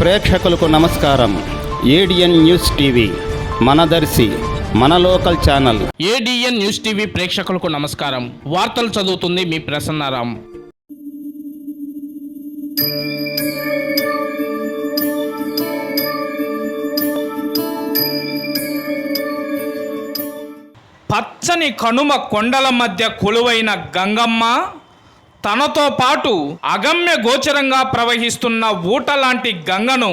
ప్రేక్షకులకు నమస్కారం. ADN news TV మనదర్శి మన local channel. ADN news TV ప్రేక్షకులకు నమస్కారం. వార్తలు చదువుతుంది మీ ప్రసన్నారాం. పచ్చని కనుమ కొండల మధ్య కొలువైన గంగమ్మ తనతో పాటు అగమ్య గోచరంగా ప్రవహిస్తున్న ఊట లాంటి గంగను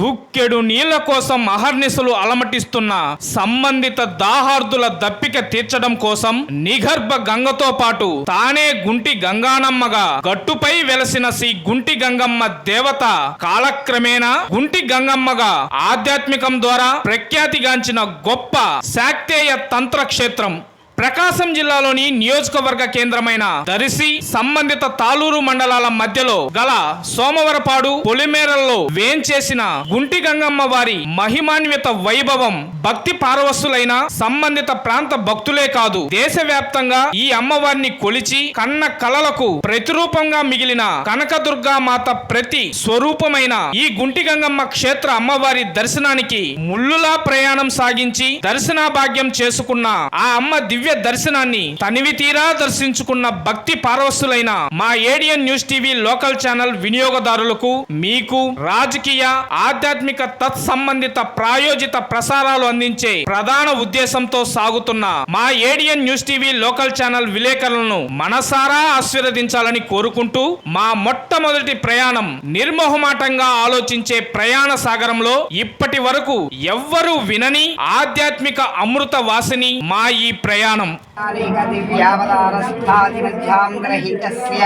గుక్కెడు నీళ్ళ కోసం అహర్నిశలు అలమటిస్తున్న సంబంధిత దాహార్దుల దప్పిక తీర్చడం కోసం నిగర్భ గంగతో పాటు తానే గుంటి గంగానమ్మగా గట్టుపై వెలసిన శ్రీ గుంటి గంగమ్మ దేవత కాలక్రమేణా గుంటి గంగమ్మగా ఆధ్యాత్మికం ద్వారా ప్రఖ్యాతిగాంచిన గొప్ప శాక్తేయ తంత్ర క్షేత్రం ప్రకాశం జిల్లాలోని నియోజకవర్గ కేంద్రమైన దరిసి సంబంధిత తాలూరు మండలాల మధ్యలో గల సోమవరపాడు పొలిమేరల్లో వేంచేసిన గుంటి గంగమ్మ వారి మహిమాన్విత వైభవం భక్తి పారవస్సులైన సంబంధిత ప్రాంత భక్తులే కాదు దేశవ్యాప్తంగా ఈ అమ్మవారిని కొలిచి కన్న కలలకు ప్రతిరూపంగా మిగిలిన కనకదుర్గా మాత ప్రతి స్వరూపమైన ఈ గుంటి గంగమ్మ క్షేత్ర అమ్మవారి దర్శనానికి ముల్లులా ప్రయాణం సాగించి దర్శనా భాగ్యం చేసుకున్న ఆ అమ్మ దివ్య దర్శనాన్ని తనివి తీరా దర్శించుకున్న భక్తి పారవస్సులైన మా ADN news TV local channel వినియోగదారులకు మీకు రాజకీయ ఆధ్యాత్మిక తత్సంబంధిత ప్రాయోజిత ప్రసారాలు అందించే ప్రధాన ఉద్దేశంతో సాగుతున్న మా ADN news TV local channel విలేకరులను మనసారా ఆశీర్వదించాలని కోరుకుంటూ మా మొట్టమొదటి ప్రయాణం నిర్మోహమాటంగా ఆలోచించే ప్రయాణ సాగరంలో ఇప్పటి వరకు ఎవ్వరూ వినని ఆధ్యాత్మిక అమృత వాసిని మా ఈ ప్రయాణం ज्ञानम् यावदारस्थादिमध्यां ग्रहीतस्य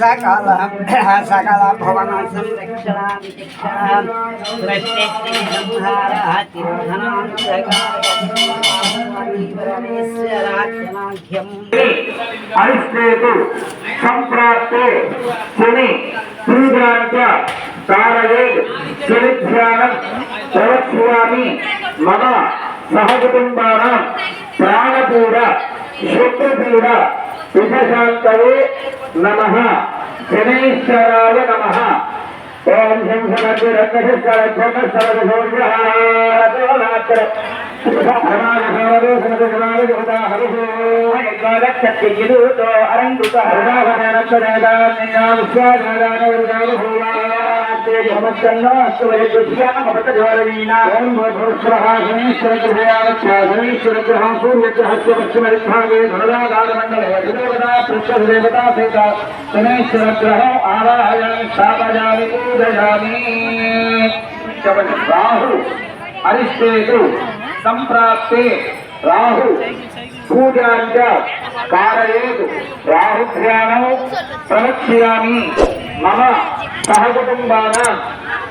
सकल अरिष्टेतु सम्प्राप्ते शनि रुद्रान्त तारये शनिध्यानं प्रवक्ष्यामि मम सहकुटुम्बानां శని సూర్యాచ తారయే శనిధ్యానం ప్రవక్ష్యామి మమ సహకుటుంబానాం ప్రాణపూర శత్రుపీడ ఉపశాంతయే నమ శనైశ్వరాయ నమ ఓం శం సమగ్ర రత్నశస్కర ధ్వమస్సరసోగ్రహార శనేశ్వరగ్రహం ఆవాహయామి స్థాపయామి పూజయామి రాహు అరిష్టేతు సంప్రాప్తే రాహు పూజాంచ కారయేతు రాహుధ్యానం ప్రవక్ష్యామి మమ సహకుటుంబాన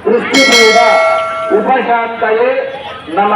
దృష్టిపూడ ఉపశాంతయే నమ